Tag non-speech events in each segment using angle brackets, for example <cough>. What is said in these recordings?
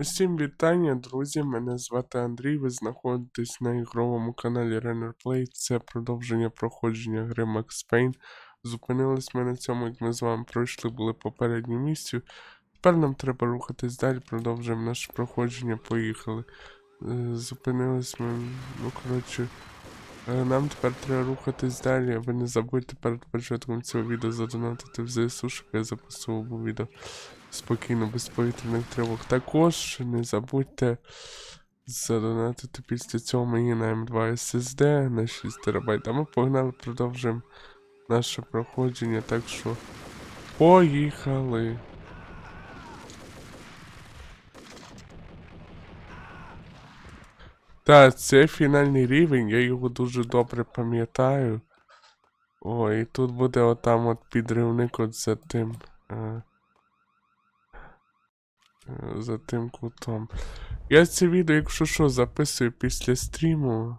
Усім вітання, друзі. Мене звати Андрій. Ви знаходитесь на ігровому каналі Runner Play. Це продовження проходження гри Max Payne. Зупинились ми на цьому, як ми з вами пройшли, були попередні місцю. Тепер нам треба рухатись далі, продовжуємо наше проходження. Поїхали. Е, Зупинились ми. Ну, коротше. е, Нам тепер треба рухатись далі. Ви не забудьте перед початком цього відео задонатити в ЗСУ, щоб я записував відео спокійно, без повітряних тривог. Також не забудьте задонатити після цього мені на М2 SSD на 6 ТБ. А ми погнали, продовжуємо наше проходження. Так що поїхали. Так, це фінальний рівень, я його дуже добре пам'ятаю. О, і тут буде отам от підривник от за тим. А, е, за тим кутом. Я це відео, якщо що, записую після стріму.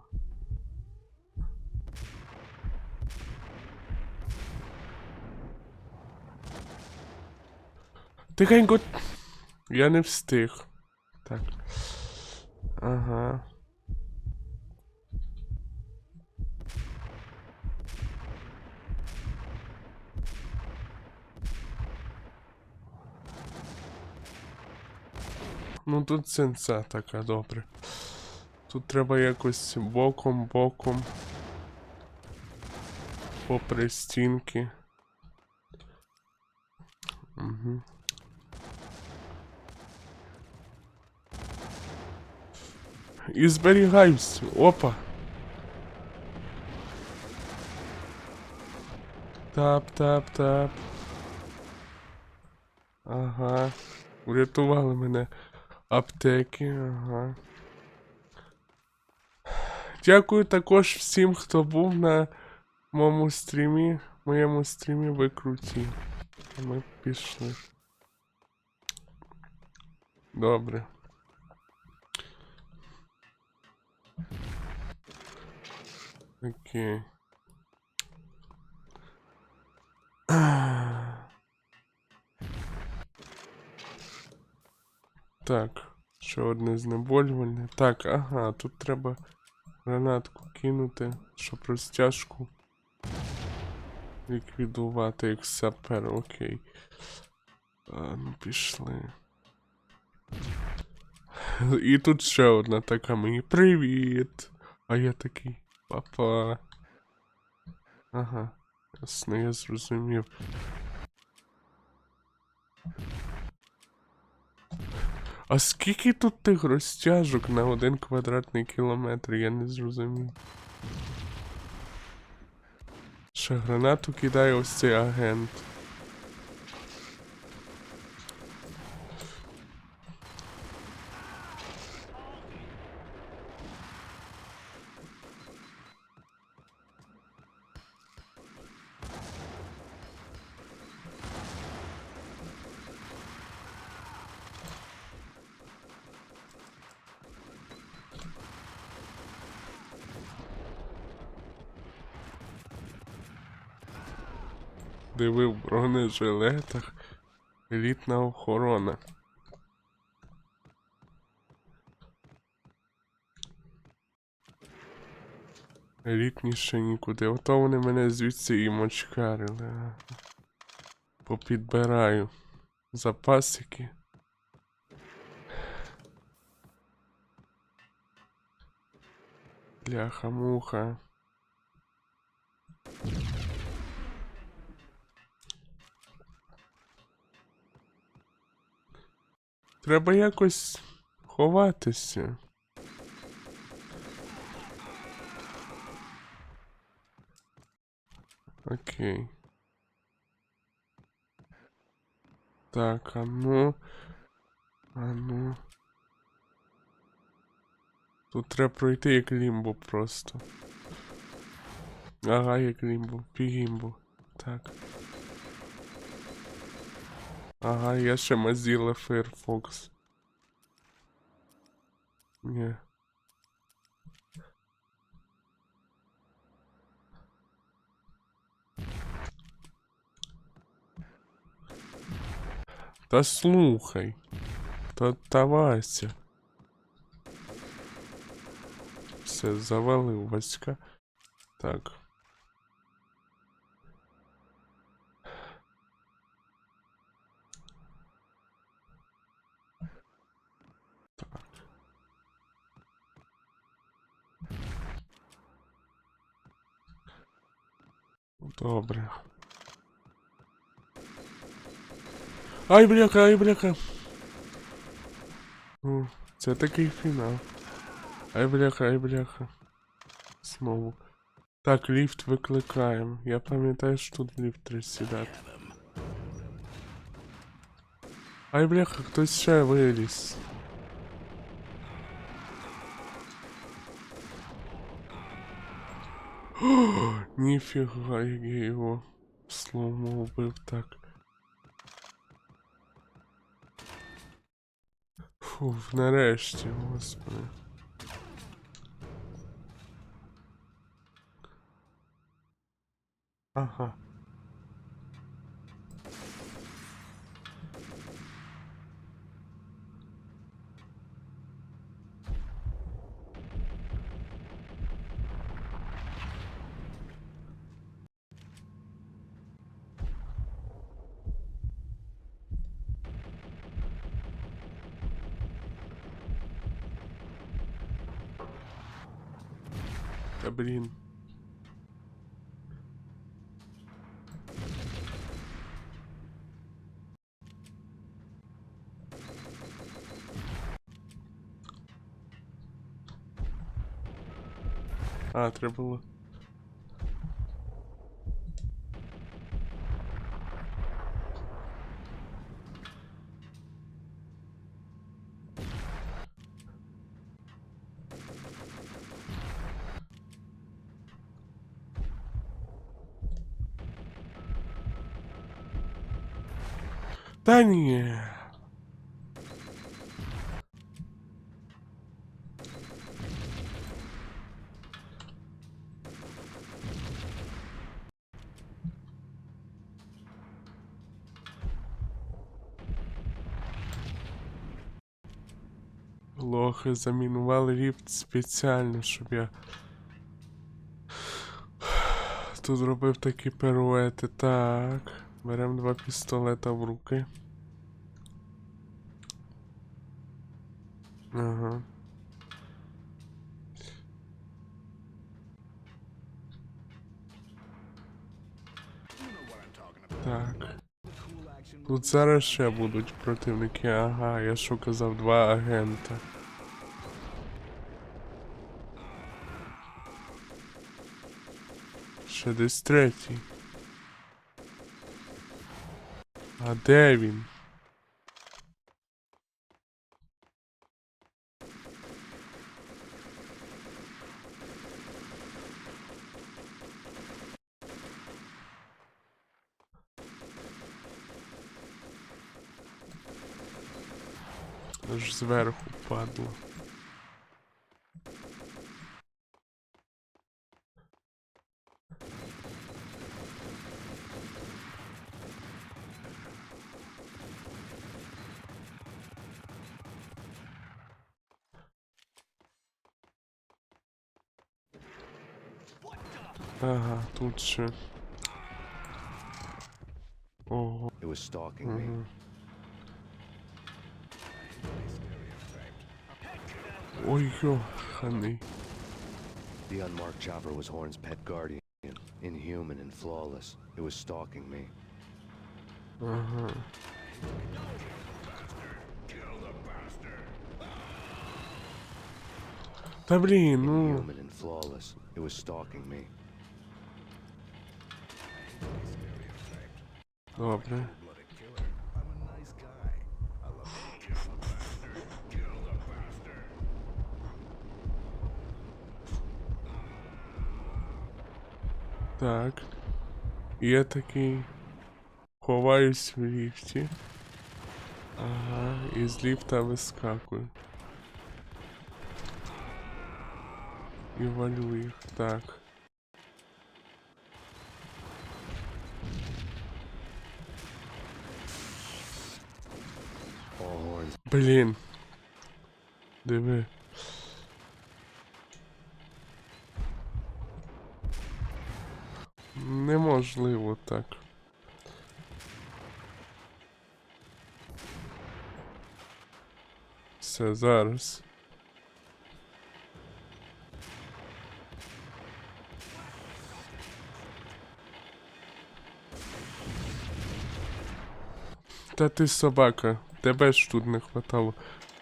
Тихенько. Я не встиг. Так. Ага. Ну тут сенса така добре. Тут треба якось боком, боком. Попри стінки. Угу. І зберігаюсь. Опа. Тап, тап, тап. Ага. Врятували мене. Аптеки, ага. Дякую також всім, хто був на моєму стрімі. Моєму стрімі ви круті. Ми пішли. Добре. Окей. Так, ще одне знеболювальне. Так, ага, тут треба гранатку кинути, щоб розтяжку ліквідувати як сапер, окей. А, ну пішли. І тут ще одна така мені. Привіт! А я такий. Папа. Ага. Ясно, я зрозумів. А скільки тут тих розтяжок на один квадратний кілометр, я не зрозумів. Ще гранату кидає ось цей агент. Диви в бронежилетах. Елітна охорона. Елітніше нікуди. Ото вони мене звідси і мочкарили. Попідбираю. Запасики. Бляха-муха. Треба якось ховатися. Окей. Так, а ну. А ну. Тут треба пройти як лімбо просто. Ага, як лімбо, пігімбо. Так. Ага, я ще Mozilla Firefox. Ні. Та слухай. та Вася. Все, завалив Васька. Так. Добре. Ай, бляха, ай, бляха. Ну, це такий фінал. Ай, бляха, ай, бляха. Знову. Так, ліфт викликаємо. Я пам'ятаю, що тут в ліфт треба сідати. Ай, бляха, хтось ще виліз. <gasps> Ніфіга, як я його слому убив так. Фух, нарешті, господи. Ага. Та блін. А, треба. Лохи замінували ліфт спеціально, щоб я тут зробив такі пируети. Так. Беремо два пістолета в руки. Ага. Так. Тут зараз ще будуть противники. Ага, я що казав, два агента. Ще десь третій. А де він? Аж зверху падло. Ага, тут ще. Ого. It was stalking me. Ага. Ой, йоханий. The unmarked chopper was Horn's pet guardian, inhuman and flawless. It was stalking me. Ага. Та блін, ну. Inhuman and flawless. It was stalking me. Добре. Так. Я такий. Ховаюсь в ліфті. Ага, і з ліфта вискакую. І валю їх. Так. Блін. Диви. Неможливо так. Все, зараз. Та ти собака, тебе ж тут не хватало.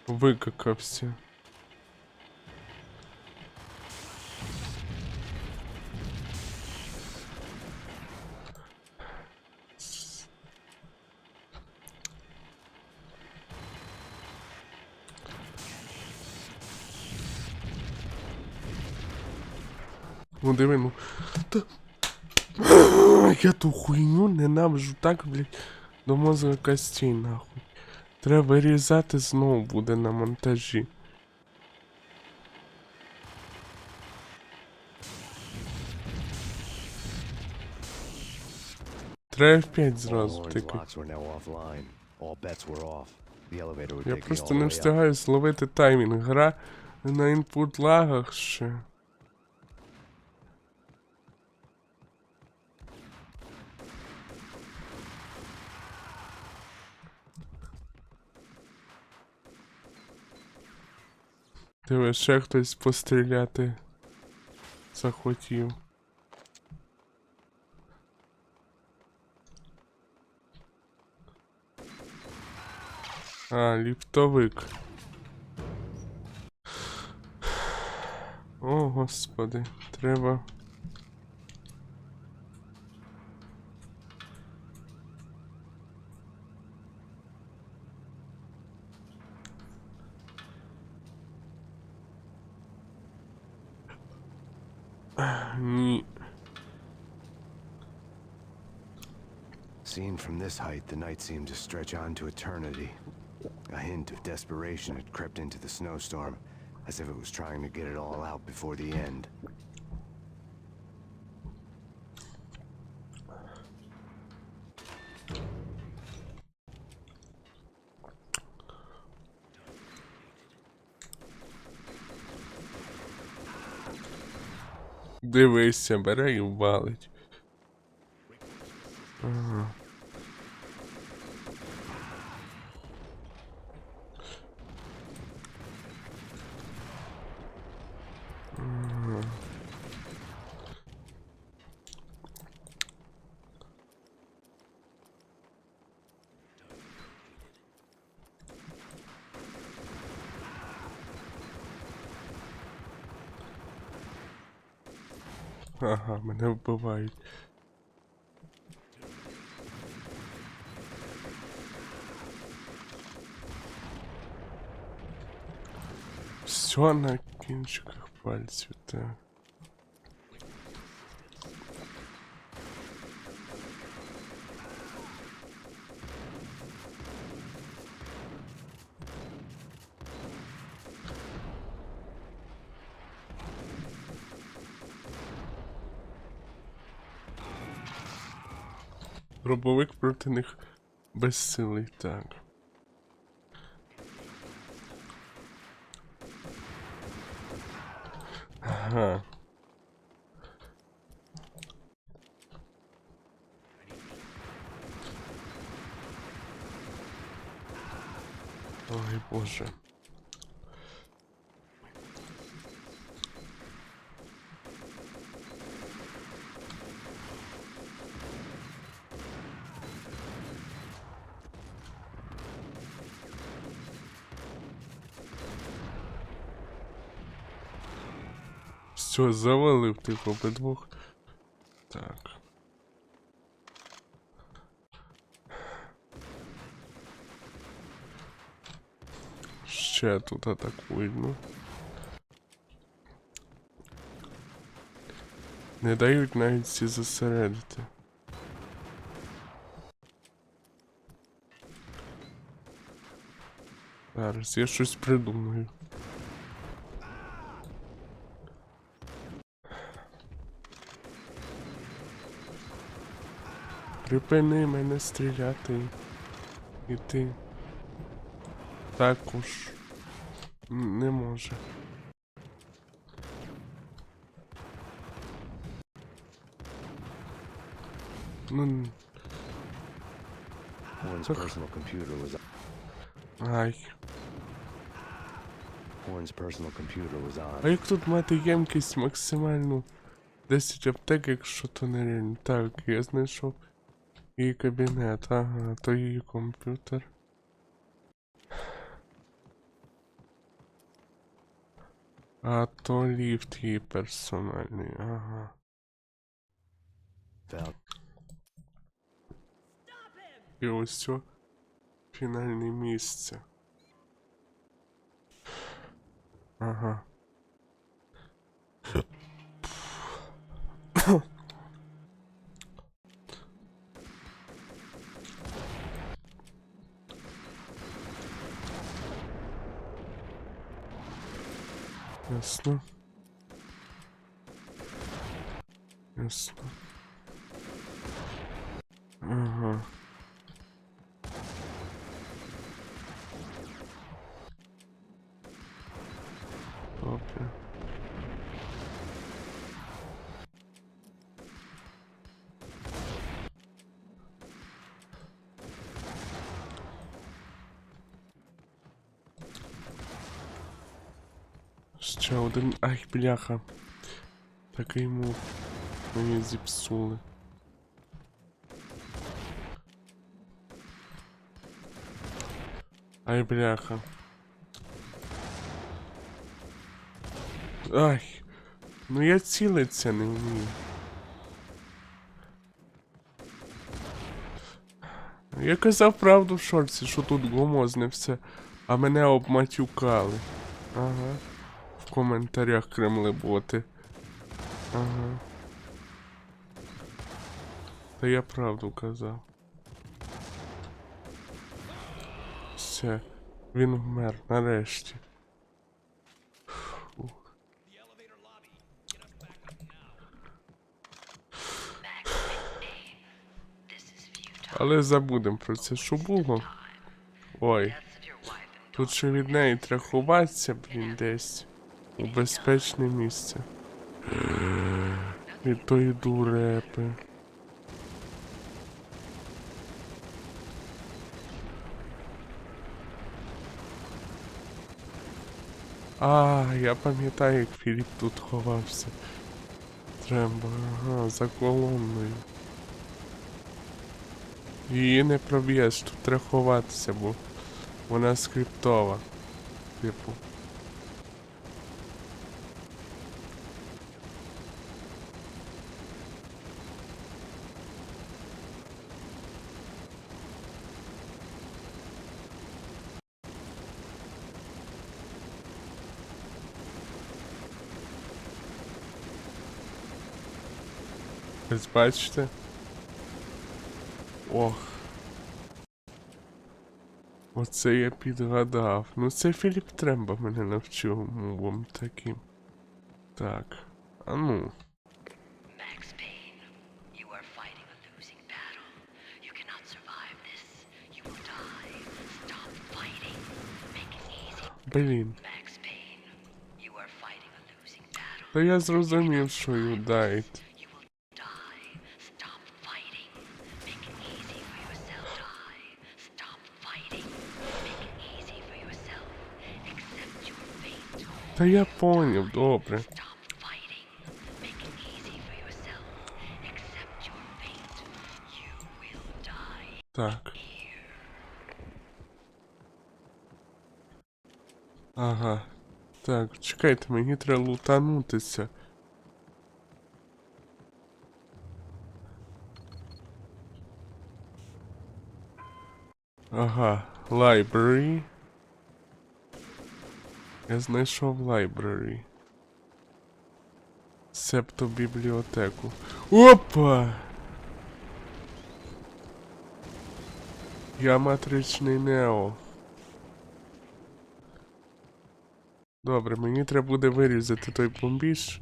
Викакався. Ну диви, ну. Та... Я ту хуйню ненавижу так, блядь, до мозга костей, нахуй. Треба вирізати знову буде на монтажі. Треба в 5 зразу тикати. Я просто не встигаю зловити таймінг. Гра на інпут лагах ще. Диви, ще хтось постріляти захотів. А, ліфтовик. О, господи, треба. Ні. Seen from this height, the night seemed to stretch on to eternity. A hint of desperation had crept into the snowstorm, as if it was trying to get it all out before the end. Дивися, бере і валить. Ага. Ага. Ага, мене вбивають. Все на кінчиках пальців, так. Робовик проти них безсилий, так. Ага. Ой, боже. Все, завалив тих обидвох. Так. Ще тут атакують, ну. Не дають навіть всі зосередити. Зараз я щось придумаю. Припини мене стріляти. І ти. також не може. Ну, Ugh. personal computer was ай. Horn's personal computer was А on. як тут мати ємкість максимальну 10 аптек, якщо то не. Так, я знайшов її кабінет, ага, то її комп'ютер. А то ліфт її персональний, ага. Found І ось це фінальне місце. Ага. <coughs> <coughs> <coughs> Ясно. Ясно. Ага. Добре. Ще один. Ай, бляха. Такий мув. Мені зіпсули. Ай, бляха. Ай. Ну я цілиться не вмію. Я казав правду в шорці, що тут гомозне все, а мене обматюкали. Ага. В коментарях кремлеботи. Ага. Та я правду казав. Все, він вмер нарешті. Але забудемо про це, що було. Ой. Тут ще від неї треба ховатися, блін, десь. У безпечне місце. Від тої дурепи. А, я пам'ятаю, як Філіп тут ховався. Треба, ага, за колонною. Її не проб'єш, тут треба ховатися, бо вона скриптова. Типу. Ось бачите? Ох. Оце я підгадав. Ну це Філіп Тремба мене навчив мовам таким. Так. А ну. Max Payne, you are fighting a Та я поняв, добре. Так. Ага. Так, чекайте, мені треба лутанутися. Ага, library. Я знайшов library. Себто бібліотеку. Опа! Я матричний Нео. Добре, мені треба буде вирізати той бомбіж,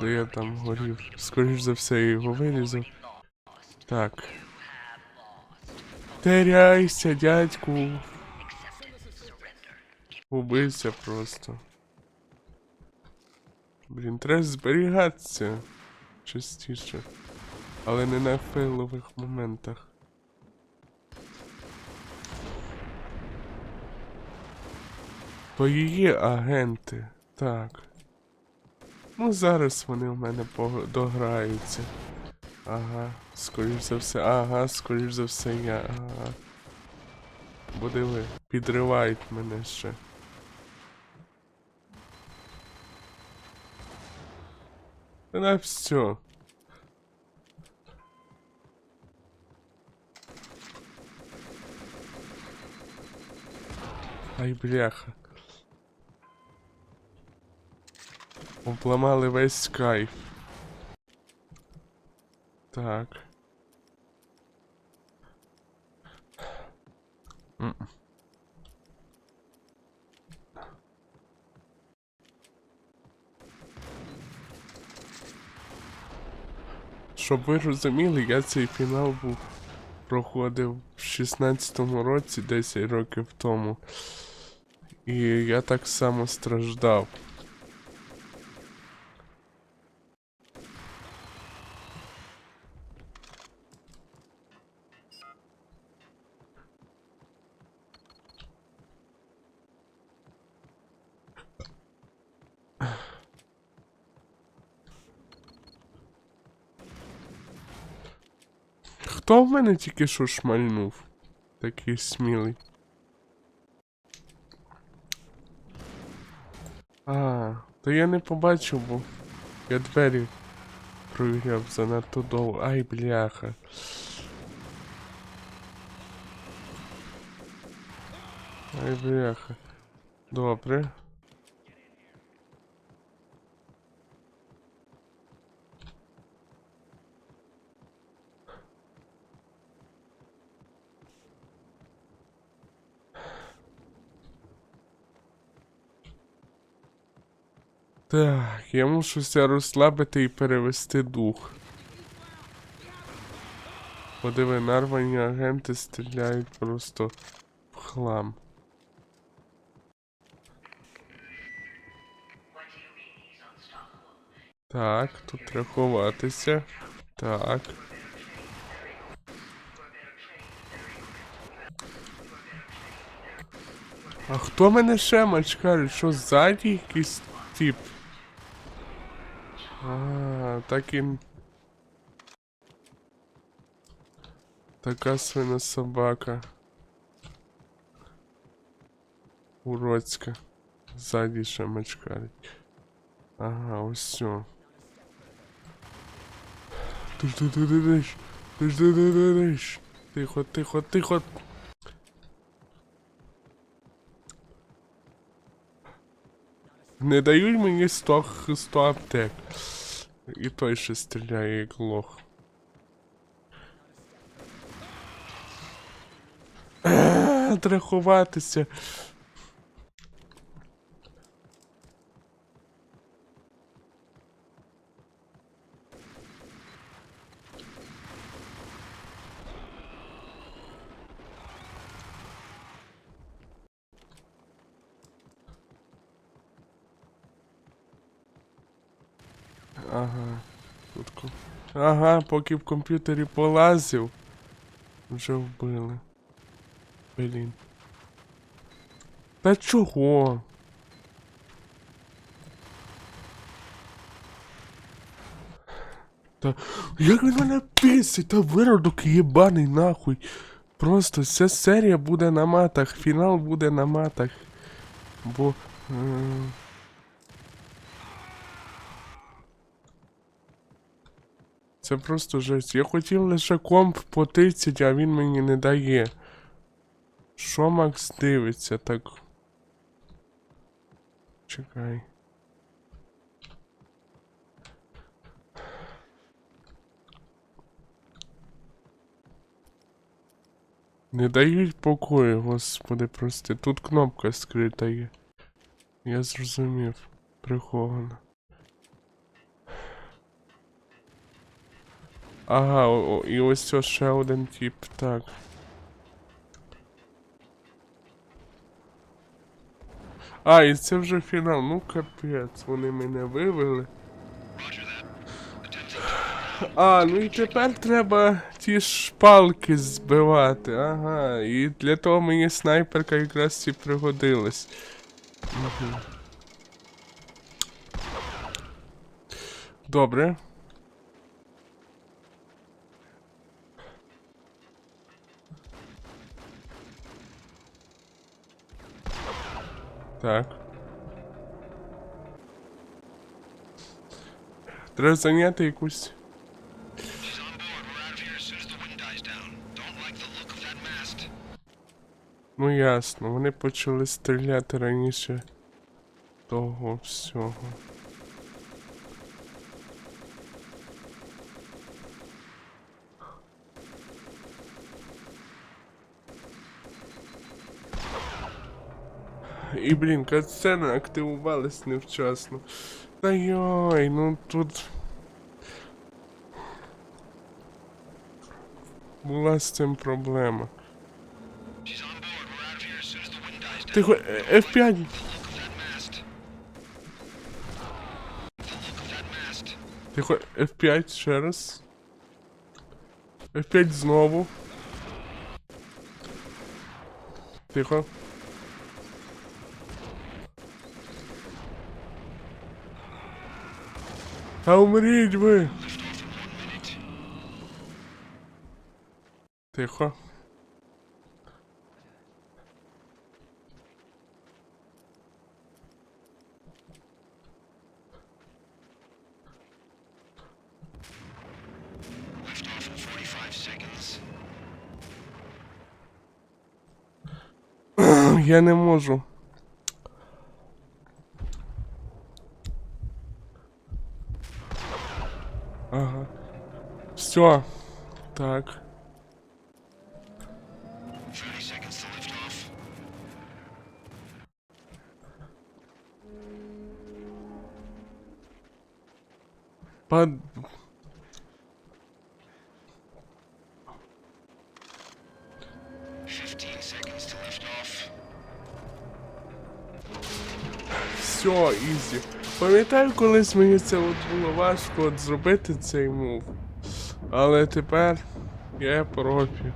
де я там горів. Скоріш за все, я його вирізав. Так. Теряйся, дядьку. Убився просто. Блін, треба зберігатися частіше. Але не на фейлових моментах. То її агенти. Так. Ну, зараз вони в мене дограються. Ага, скоріш за все. Ага, скоріш за все я. Ага. Бо диви, підривають мене ще. На все. Ай, бляха. Обламали весь кайф. Так. М-м. Щоб ви розуміли, я цей фінал був проходив в 16-му році, 10 років тому. І я так само страждав. Хто в мене тільки що шмальнув? Такий смілий. А, то я не побачив, бо я двері провіряв занадто довго. Ай, бляха. Ай, бляха. Добре. Так, я мушуся розслабити і перевести дух. Подиви, нарвані агенти стріляють просто в хлам. Так, тут треба ховатися. Так. А хто мене ще мачкає? Що ззаді якийсь тип? А, так і... Така свина собака. Уродська. Ззаді ще мачкарить. Ага, ось все. Ти ж ти ти ти ж. Ти ж ти ти ти ж. Тихо, тихо, тихо. Не дають мені 100, х- 100 аптек. І той ще стріляє як лох. Треба. Ага. Тут ком... Ага, поки в комп'ютері полазив. Вже вбили. Блін. Та чого? Та як він мене писить, та виродок єбаний нахуй. Просто вся серія буде на матах, фінал буде на матах. Бо. Е... Це просто жесть. Я хотів лише комп по 30, а він мені не дає. Що Макс дивиться так? Чекай. Не дають покою, господи, прости. Тут кнопка скрита є. Я зрозумів. Прихована. Ага, о, і ось ось ще один тип, так. А, і це вже фінал. Ну капець, вони мене вивели. А, ну і тепер треба ті шпалки збивати. Ага. І для того мені снайперка якраз і пригодилась. Добре. Look Треба зайняти якусь. Ну ясно, вони почали стріляти раніше того всього. І блін, катсцена активувалась невчасно. Та йой, ну тут. Була з цим проблема. Тихо, е, F5. The look of that mast. The look of that mast. Тихо, F5 ще раз. F5 знову. Тихо. Та умріть ви! Тихо. Lift off in 45 seconds. Я не можу. Ага. Все. Так. 30 seconds to lift off. Под... 15 seconds to lift off. Все, ізі. Пам'ятаю, колись мені це от було важко от зробити цей мув. Але тепер я профі.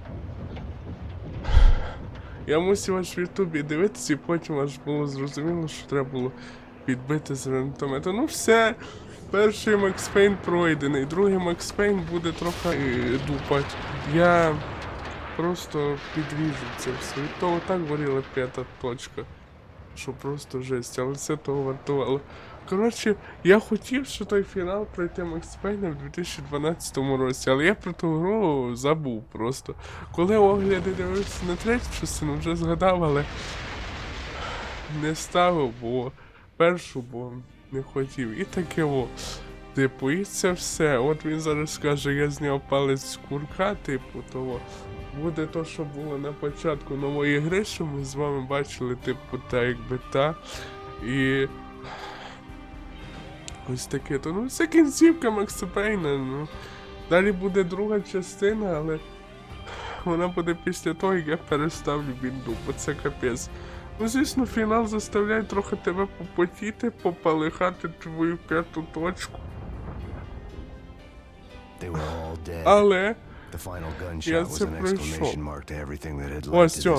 Я мусив аж в Ютубі дивитися і потім аж було зрозуміло, що треба було підбити з гранатомета. Ну все, перший Макс Пейн пройдений, другий Макс Пейн буде трохи е, дупать. Я просто підріжу це все. Від того так горіла п'ята точка що просто жесть, але це того вартувало. Коротше, я хотів, що той фінал пройти Макс Пейна в 2012 році, але я про ту гру забув просто. Коли огляди дивився на третю частину, вже згадав, але не ставив, бо першу, бо не хотів. І таке о. Типу, і це все. От він зараз скаже, я зняв палець з курка, типу, того. Буде то, що було на початку нової гри, що ми з вами бачили, типу, та якби та. І. Ось таке. То ну це кінцівка Макса Пейна. Ну. Далі буде друга частина, але вона буде після того, як я переставлю бінду, бо це капець. Ну, звісно, фінал заставляє трохи тебе попотіти, попалихати твою п'яту точку. Але. Я це пройшов. Ось цього.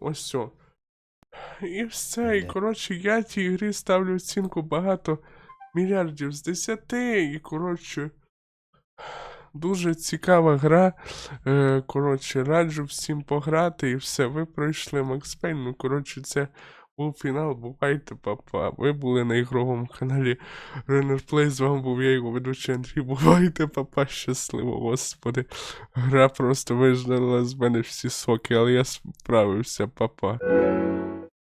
Ось все. І все. І коротше, я тій грі ставлю оцінку багато мільярдів з 10. І коротше. Дуже цікава гра. Е, коротше, раджу всім пограти і все. Ви пройшли Макс Пейн. Ну, коротше, це був фінал. Бувайте, папа. Ви були на ігровому каналі Runner Play. З вами був я, його ведучий Андрій. Бувайте, папа, щасливо, господи. Гра просто виждала з мене всі соки, але я справився, папа.